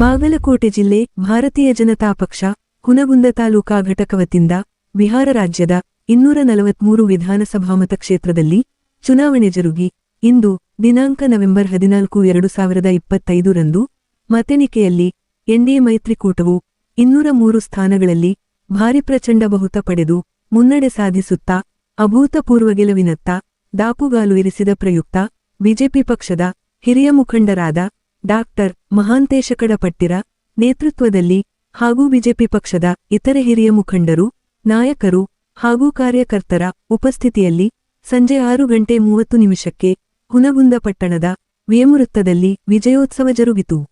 ಬಾಗಲಕೋಟೆ ಜಿಲ್ಲೆ ಭಾರತೀಯ ಜನತಾ ಪಕ್ಷ, ಹುನಗುಂದ ತಾಲೂಕಾ ಘಟಕ ವತಿಯಿಂದ ಬಿಹಾರ ರಾಜ್ಯದ ಇನ್ನೂರ ನಲವತ್ಮೂರು ವಿಧಾನಸಭಾ ಮತಕ್ಷೇತ್ರದಲ್ಲಿ ಚುನಾವಣೆ ಜರುಗಿ, ಇಂದು ದಿನಾಂಕ ನವೆಂಬರ್ ಹದಿನಾಲ್ಕು ಎರಡು ಸಾವಿರದ ಇಪ್ಪತ್ತೈದರಂದು ಮತೆಣಿಕೆಯಲ್ಲಿ ಎನ್ಡಿಎ ಮೈತ್ರಿಕೂಟವು ಇನ್ನೂರ ಮೂರು ಸ್ಥಾನಗಳಲ್ಲಿ ಭಾರಿ ಪ್ರಚಂಡ ಬಹುತ ಪಡೆದು ಮುನ್ನಡೆ ಸಾಧಿಸುತ್ತಾ, ಅಭೂತಪೂರ್ವ ಗೆಲುವಿನತ್ತ ದಾಪುಗಾಲು ಇರಿಸಿದ ಪ್ರಯುಕ್ತ ಬಿಜೆಪಿ ಪಕ್ಷದ ಹಿರಿಯ ಮುಖಂಡರಾದ ಡಾಕ್ಟರ್ ಮಹಾಂತೇಶ ಕಡಪಟ್ಟಿರ ನೇತೃತ್ವದಲ್ಲಿ ಹಾಗೂ ಬಿಜೆಪಿ ಪಕ್ಷದ ಇತರೆ ಹಿರಿಯ ಮುಖಂಡರು, ನಾಯಕರು ಹಾಗೂ ಕಾರ್ಯಕರ್ತರ ಉಪಸ್ಥಿತಿಯಲ್ಲಿ ಸಂಜೆ ಆರು ಗಂಟೆ ಮೂವತ್ತು ನಿಮಿಷಕ್ಕೆ ಹುನಗುಂದ ಪಟ್ಟಣದ ವಿಜಯೋತ್ಸವ ಜರುಗಿತು.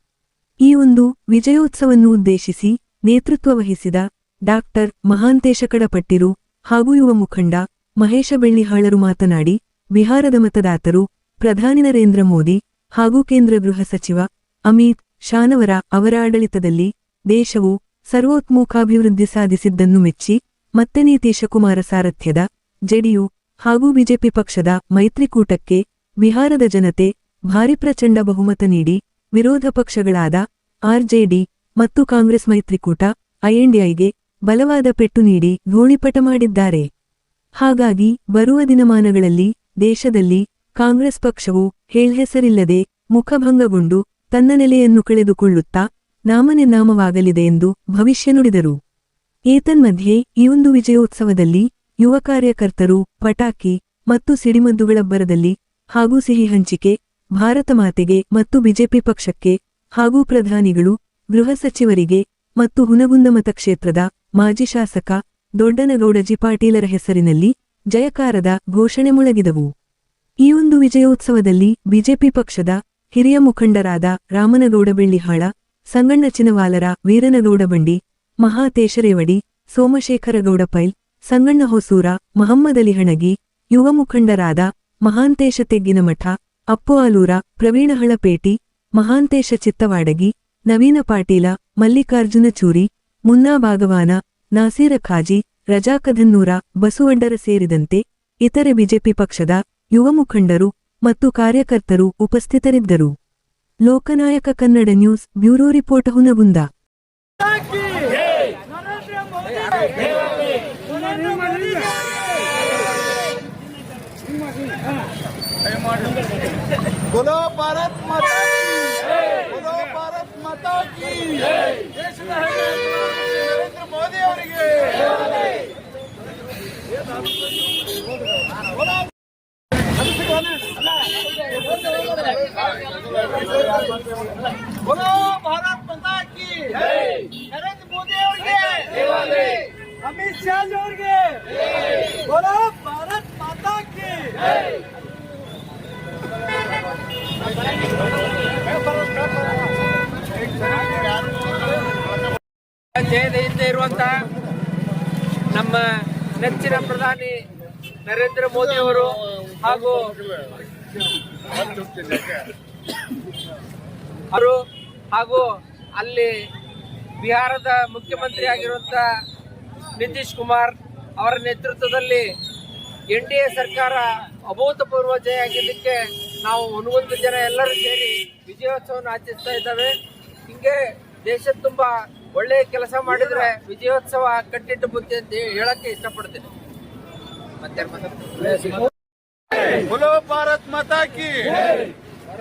ಈ ಒಂದು ವಿಜಯೋತ್ಸವನ್ನು ಉದ್ದೇಶಿಸಿ ನೇತೃತ್ವ ವಹಿಸಿದ ಡಾಕ್ಟರ್ ಮಹಾಂತೇಶ ಕಡಪಟ್ಟಿರು ಹಾಗೂ ಯುವ ಮುಖಂಡ ಮಹೇಶ ಬೆಳ್ಳಿಹಾಳರು ಮಾತನಾಡಿ, ಬಿಹಾರದ ಮತದಾತರು ಪ್ರಧಾನಿ ನರೇಂದ್ರ ಮೋದಿ ಹಾಗೂ ಕೇಂದ್ರ ಗೃಹ ಸಚಿವ ಅಮಿತ್ ಶಾನವರ ಅವರ ಆಡಳಿತದಲ್ಲಿ ದೇಶವು ಸರ್ವೋತ್ಮುಖಾಭಿವೃದ್ಧಿ ಸಾಧಿಸಿದ್ದನ್ನು ಮೆಚ್ಚಿ, ಮತ್ತೆ ನಿತೀಶ ಕುಮಾರ ಸಾರಥ್ಯದ ಜೆಡಿಯು ಹಾಗೂ ಬಿಜೆಪಿ ಪಕ್ಷದ ಮೈತ್ರಿಕೂಟಕ್ಕೆ ಬಿಹಾರದ ಜನತೆ ಭಾರಿ ಪ್ರಚಂಡ ಬಹುಮತ ನೀಡಿ, ವಿರೋಧ ಪಕ್ಷಗಳಾದ ಆರ್ಜೆಡಿ ಮತ್ತು ಕಾಂಗ್ರೆಸ್ ಮೈತ್ರಿಕೂಟ ಐಎನ್ಡಿಐಗೆ ಬಲವಾದ ಪೆಟ್ಟು ನೀಡಿ ಗೋಳಿಪಟ ಮಾಡಿದ್ದಾರೆ. ಹಾಗಾಗಿ ಬರುವ ದಿನಮಾನಗಳಲ್ಲಿ ದೇಶದಲ್ಲಿ ಕಾಂಗ್ರೆಸ್ ಪಕ್ಷವು ಹೇಳ್ಹೆಸರಿಲ್ಲದೆ ಮುಖಭಂಗಗೊಂಡು ತನ್ನ ನೆಲೆಯನ್ನು ಕಳೆದುಕೊಳ್ಳುತ್ತಾ ನಾಮನಿರ್ನಾಮವಾಗಲಿದೆ ಎಂದು ಭವಿಷ್ಯ ನುಡಿದರು. ಏತನ್ಮಧ್ಯೆ ಈ ಒಂದು ವಿಜಯೋತ್ಸವದಲ್ಲಿ ಯುವ ಕಾರ್ಯಕರ್ತರು, ಪಟಾಕಿ ಮತ್ತು ಸಿಡಿಮದ್ದುಗಳಬ್ಬರದಲ್ಲಿ ಹಾಗೂ ಸಿಹಿ ಹಂಚಿಕೆ, ಭಾರತ ಮಾತೆಗೆ ಮತ್ತು ಬಿಜೆಪಿ ಪಕ್ಷಕ್ಕೆ ಹಾಗೂ ಪ್ರಧಾನಿಗಳು, ಗೃಹ ಸಚಿವರಿಗೆ ಮತ್ತು ಹುನಗುಂದ ಮತಕ್ಷೇತ್ರದ ಮಾಜಿ ಶಾಸಕ ದೊಡ್ಡನಗೌಡಜಿ ಪಾಟೀಲರ ಹೆಸರಿನಲ್ಲಿ ಜಯಕಾರದ ಘೋಷಣೆ ಮೊಳಗಿದವು. ಈ ಒಂದು ವಿಜಯೋತ್ಸವದಲ್ಲಿ ಬಿಜೆಪಿ ಪಕ್ಷದ ಹಿರಿಯ ಮುಖಂಡರಾದ ರಾಮನಗೌಡ ಬೆಳ್ಳಿಹಾಳ ಸಂಗಣ್ಣ ಚಿನವಾಲರ ವೀರನಗೌಡ ಬಂಡಿ ಮಹಾತೇಶ ರೇವಡಿ ಸೋಮಶೇಖರಗೌಡ ಪೈಲ್, ಸಂಗಣ್ಣ ಹೊಸೂರ, ಮಹಮ್ಮದ್ ಅಲಿ ಹಣಗಿ, ಯುವ ಮುಖಂಡರಾದ ಮಹಾಂತೇಶ ತೆಗ್ಗಿನಮಠ, ಅಪ್ಪು ಆಲೂರ ಪ್ರವೀಣ ಹಳಪೇಟಿ ಮಹಾಂತೇಶ ಚಿತ್ತವಾಡಗಿ, ನವೀನ ಪಾಟೀಲ, ಮಲ್ಲಿಕಾರ್ಜುನ ಚೂರಿ, ಮುನ್ನಾ ಭಾಗವಾನ, ನಾಸೀರ ಖಾಜಿ, ರಜಾಕಧನ್ನೂರ ಬಸುವಂಡರ ಸೇರಿದಂತೆ ಇತರೆ ಬಿಜೆಪಿ ಪಕ್ಷದ ಯುವ ಮುಖಂಡರು ಮತ್ತು ಕಾರ್ಯಕರ್ತರು ಉಪಸ್ಥಿತರಿದ್ದರು Lokanayaka Kannada news bureau report Hungund की नरेंद्र मोदी नरेंद्र मोदी बोलो भारत माता की बोलो भारत माता की ದೇಶದ ಹೆಮ್ಮೆ ನರೇಂದ್ರ ಮೋದಿ ಅವರಿಗೆ ಇರುವಂತ ನಮ್ಮ ನೆಚ್ಚಿನ ಪ್ರಧಾನಿ ನರೇಂದ್ರ ಮೋದಿ ಅವರು ಹಾಗೂ ಅವರು ಹಾಗೂ ಅಲ್ಲಿ ಬಿಹಾರದ ಮುಖ್ಯಮಂತ್ರಿ ಆಗಿರುವಂತ ನಿತೀಶ್ ಕುಮಾರ್ ಅವರ ನೇತೃತ್ವದಲ್ಲಿ ಎನ್ ಡಿ ಎ ಸರ್ಕಾರ ಅಭೂತಪೂರ್ವ ಜಯ ಆಗಿದ್ದಕ್ಕೆ ನಾವು ಒಂದು ಜನ ಎಲ್ಲರೂ ಸೇರಿ ವಿಜಯೋತ್ಸವವನ್ನು ಆಚರಿಸ್ತಾ ಇದ್ದಾವೆ. ಹಿಂಗೆ ದೇಶ ತುಂಬಾ ಒಳ್ಳೆ ಕೆಲಸ ಮಾಡಿದ್ರೆ ವಿಜಯೋತ್ಸವ ಕಟ್ಟಿಟ್ಟು ಬುದ್ಧಿ ಅಂತ ಹೇಳಕ್ಕೆ ಇಷ್ಟಪಡ್ತೀನಿ. ಮತ್ತೆ ಭಾರತ್ ಮಾತಾಕಿ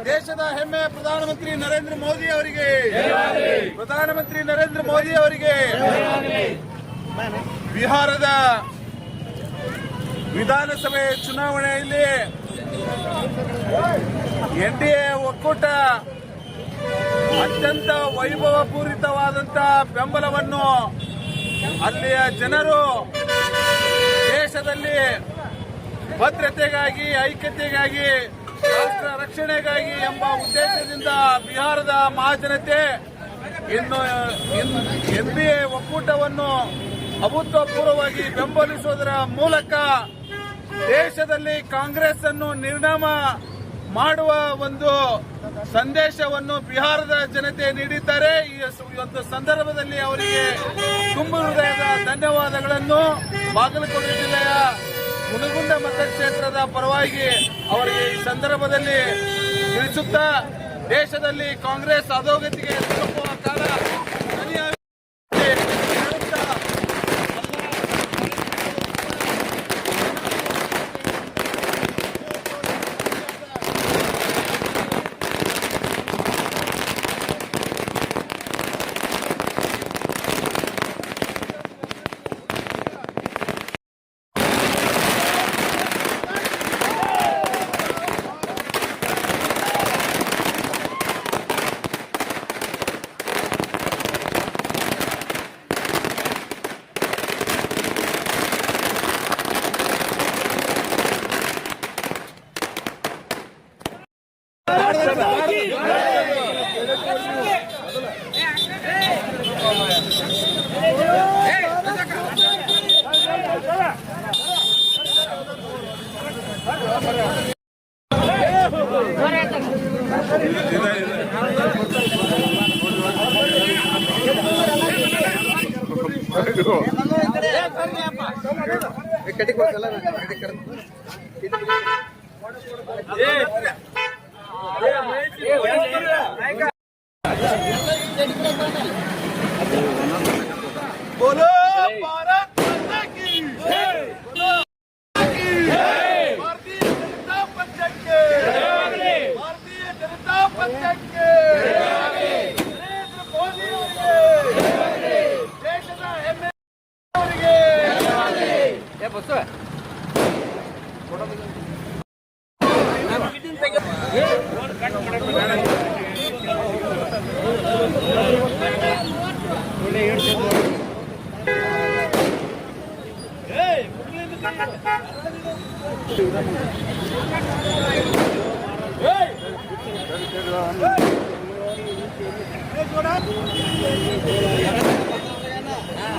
ದೇಶದ ಹೆಮ್ಮೆ ಪ್ರಧಾನಮಂತ್ರಿ ನರೇಂದ್ರ ಮೋದಿ ಅವರಿಗೆ. ಪ್ರಧಾನಮಂತ್ರಿ ನರೇಂದ್ರ ಮೋದಿ ಅವರಿಗೆ. ಬಿಹಾರದ ವಿಧಾನಸಭೆ ಚುನಾವಣೆಯಲ್ಲಿ ಎನ್ಡಿಎ ಒಕ್ಕೂಟ ಅತ್ಯಂತ ವೈಭವಪೂರಿತವಾದಂತ ಬೆಂಬಲವನ್ನು ಅಲ್ಲಿಯ ಜನರು ದೇಶದಲ್ಲಿ ಭದ್ರತೆಗಾಗಿ, ಐಕ್ಯತೆಗಾಗಿ, ರಾಷ್ಟ್ರ ರಕ್ಷಣೆಗಾಗಿ ಎಂಬ ಉದ್ದೇಶದಿಂದ ಬಿಹಾರದ ಮಹಾಜನತೆ ಇನ್ನು ಎನ್ ಬಿ ಎ ಒಕ್ಕೂಟವನ್ನು ಅಭೂತಪೂರ್ವವಾಗಿ ಬೆಂಬಲಿಸುವುದರ ಮೂಲಕ ದೇಶದಲ್ಲಿ ಕಾಂಗ್ರೆಸ್ ಅನ್ನು ನಿರ್ನಾಮ ಮಾಡುವ ಒಂದು ಸಂದೇಶವನ್ನು ಬಿಹಾರದ ಜನತೆ ನೀಡಿದ್ದಾರೆ. ಈ ಒಂದು ಸಂದರ್ಭದಲ್ಲಿ ಅವರಿಗೆ ತುಂಬ ಹೃದಯದ ಧನ್ಯವಾದಗಳನ್ನು. ಬಾಗಲಕೋಟೆ ಜಿಲ್ಲೆಯ ಮುನಗುಂದ ಮತಕ್ಷೇತ್ರದ ಪರವಾಗಿ ಅವರಿಗೆ ಈ ಸಂದರ್ಭದಲ್ಲಿ ತಿಳಿಸುತ್ತಾ, ದೇಶದಲ್ಲಿ ಕಾಂಗ್ರೆಸ್ ಅಧೋಗತಿಗೆ ತಲುಪುವ बोलो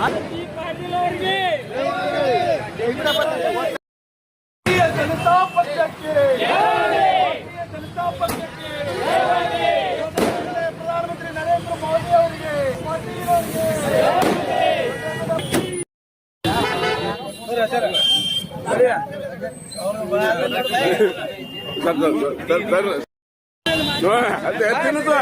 ಭಾರತೀಯ ఎత్తునుతో